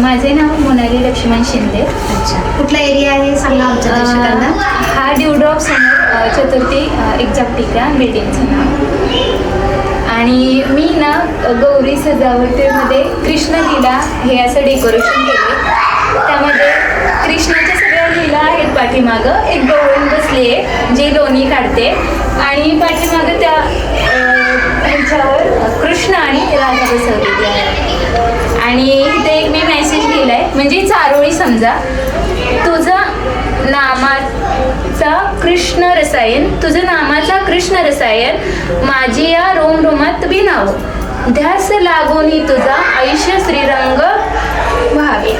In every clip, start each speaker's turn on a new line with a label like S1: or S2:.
S1: माझे नाव मोनाली लक्ष्मण शिंदे.
S2: अच्छा. कुठला एरिया आहे? सांगा आमच्या दर्शकांना.
S1: हा ड्यूड्रॉप समोर चतुर्थी एक्झॅक्टिका बिल्डिंगचं नाव. आणि मी ना गौरी सजावटीमध्ये कृष्ण लीला हे असं डेकोरेशन केले त्यामध्ये कृष्णाच्या सगळ्या लीला आहेत पाठीमागं. एक गवळण बसली आहे जे लोणी काढते. आणि पाठीमागं त्या अ, कृष्ण आणि राधा बसवलेली आहे. आणि इथे एक मी मेसेज लिहिलाय. म्हणजे चारोळी समजा तुझा नामाचा कृष्ण रसायन तुझं नामाचा कृष्ण रसायन माझी या रोम रोमात बी नाव ध्यास लागोनी तुझा आयुष्य श्रीरंग व्हावे.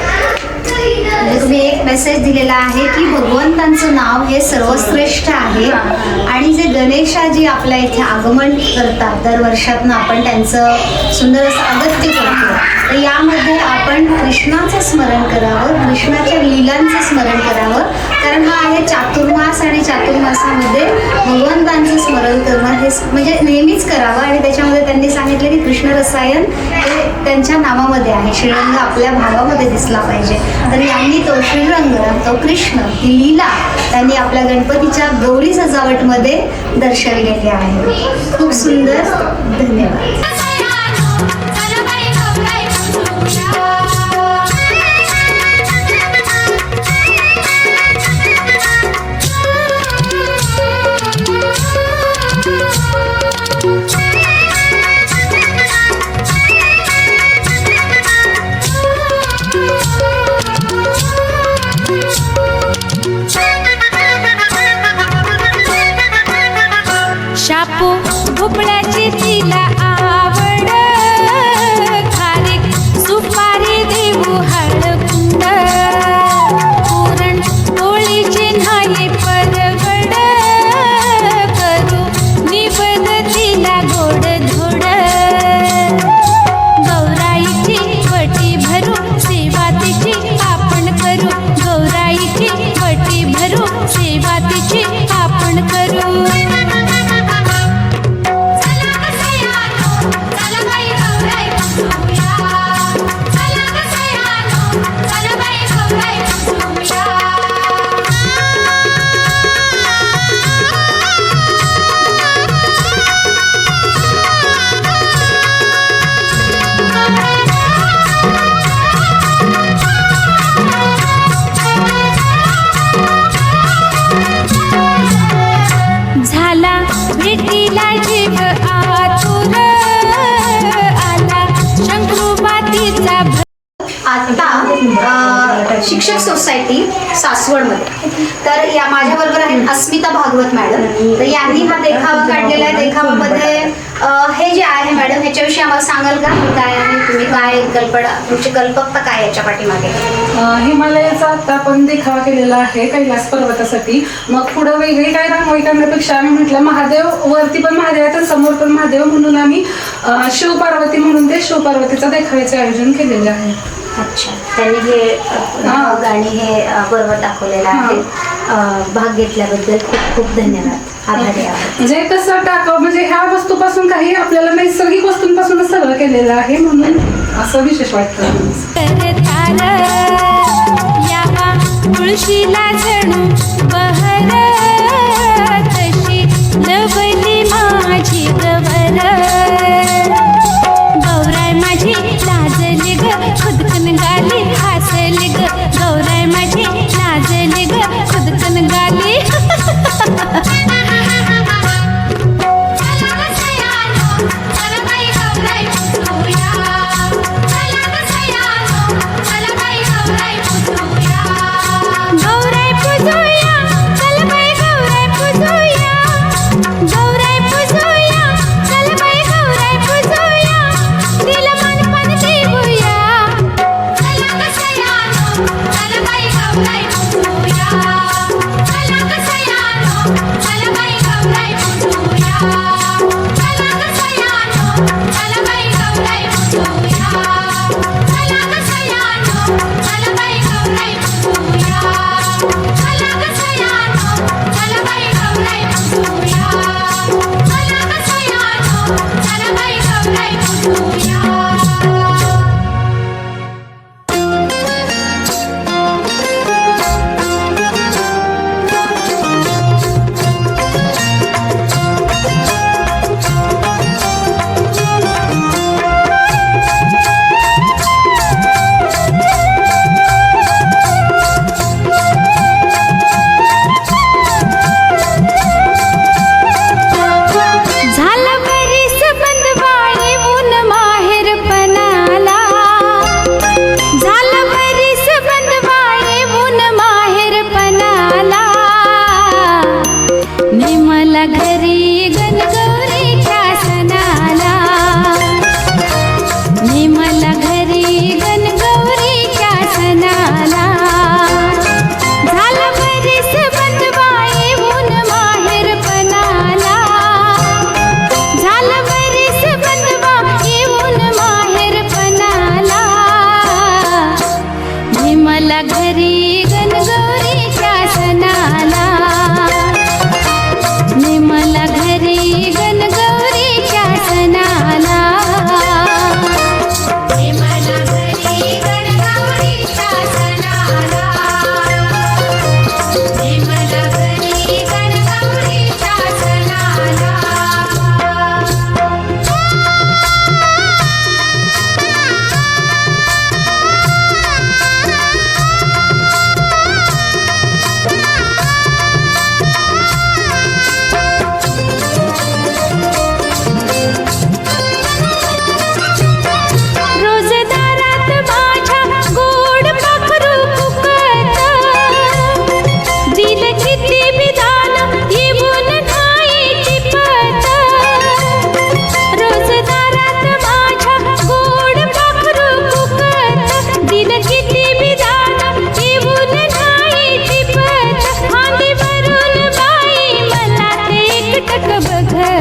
S2: तुम्ही एक मेसेज दिलेला आहे की भगवंतांचं नाव हे सर्वश्रेष्ठ आहे. आणि जे गणेशाजी आपल्या इथे आगमन करतात दर वर्षातनं आपण त्यांचं सुंदर असं अगत्य करतो. तर यामध्ये आपण कृष्णाचं स्मरण करावं कृष्णाच्या लीलांचं स्मरण करावं. कारण हा आहे चातुर्मास आणि चातुर्मासामध्ये भगवंतांचं स्मरण करणं हे म्हणजे नेहमीच करावं. आणि त्याच्यामध्ये त्यांनी सांगितलं की कृष्ण रसायन हे त्यांच्या नावामध्ये आहे. श्रीरंग आपल्या भावामध्ये दिसला पाहिजे. तर यांनी तो श्रीरंग तो कृष्ण ही लीला त्यांनी आपल्या गणपतीच्या गौरी सजावटमध्ये दर्शविलेली आहे. खूप सुंदर. धन्यवाद.
S3: নীলা
S2: आता शिक्षक सोसायटी सासवडमध्ये. तर या माझ्याबरोबर आहेत अस्मिता भागवत मॅडम. तर यांनी हा देखावा काढलेला आहे. देखावामध्ये हे जे आहे मॅडम ह्याच्याविषयी आम्हाला सांगाल का? काय आहे तुम्ही काय कल्पना तुमची कल्पकता काय याच्या पाठीमागे?
S4: हिमालयाचा आता आपण देखावा केलेला आहे कैलास पर्वतासाठी. मग पुढं वेगळी काय रांगोळी करण्यापेक्षा आम्ही म्हटलं महादेव वरती पण महादेव आहे तर समोर पण महादेव म्हणून आम्ही शिवपार्वती म्हणून ते शिवपार्वतीचा देखाव्याचे आयोजन केलेले आहे.
S2: अच्छा. त्यांनी हे आणि हे पर्वत दाखवलेलं आहे. भाग घेतल्याबद्दल खूप खूप धन्यवाद. आभारी आहोत.
S4: म्हणजे कसं टाकावं म्हणजे ह्या वस्तूपासून काही आपल्याला नैसर्गिक वस्तूंपासूनच सगळं केलेलं आहे म्हणून असं विशेष वाटतं.
S3: यावा तुळशीला जणू बहर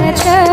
S3: গেছে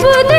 S3: sevda